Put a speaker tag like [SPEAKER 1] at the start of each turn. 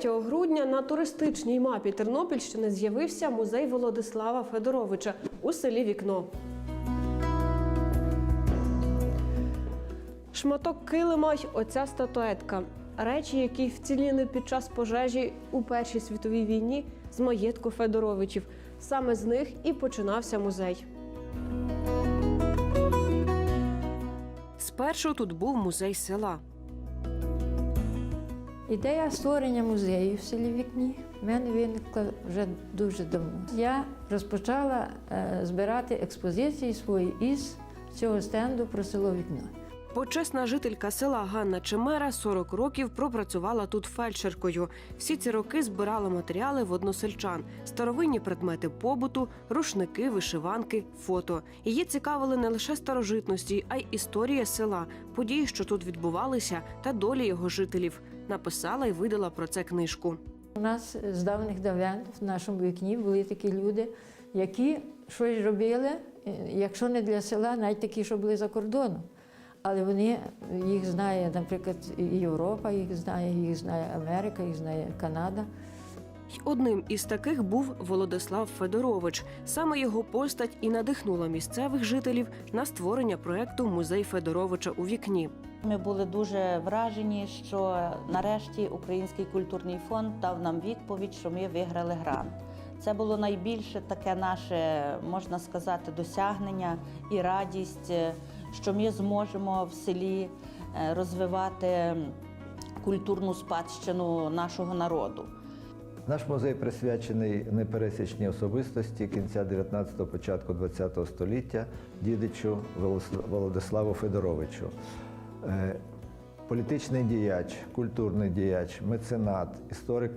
[SPEAKER 1] 3 грудня на туристичній мапі Тернопільщини з'явився музей Володислава Федоровича у селі Вікно. Шматок килима й оця статуетка. Речі, які вціліли під час пожежі у Першій світовій війні з маєтку Федоровичів. Саме з них і починався музей. Спершу тут був музей села.
[SPEAKER 2] Ідея створення музею в селі Вікні в мене виникла вже дуже давно. Я розпочала е, збирати експозиції свої із цього стенду про село Вікно.
[SPEAKER 1] Почесна жителька села Ганна Чемера 40 років пропрацювала тут фельдшеркою. Всі ці роки збирала матеріали в односельчан, старовинні предмети побуту, рушники, вишиванки, фото. Її цікавили не лише старожитності, а й історія села, події, що тут відбувалися, та долі його жителів. Написала і видала про це книжку.
[SPEAKER 2] У нас з давних давен в нашому вікні були такі люди, які щось робили, е, якщо не для села, навіть такі, що були за кордоном. Але вони їх знає, наприклад, Європа, їх знає, їх знає Америка, їх знає Канада.
[SPEAKER 1] Одним із таких був Володислав Федорович. Саме його постать і надихнула місцевих жителів на створення проекту Музей Федоровича у вікні.
[SPEAKER 3] Ми були дуже вражені, що нарешті Український культурний фонд дав нам відповідь, що ми виграли грант. Це було найбільше таке наше, можна сказати, досягнення і радість, е, що ми зможемо в селі е, розвивати культурну спадщину нашого народу.
[SPEAKER 4] Наш музей присвячений непересічній особистості кінця 19-го, початку 20-го століття дідичу Володиславу Федоровичу. Е, Політичний діяч, культурний діяч, меценат, історик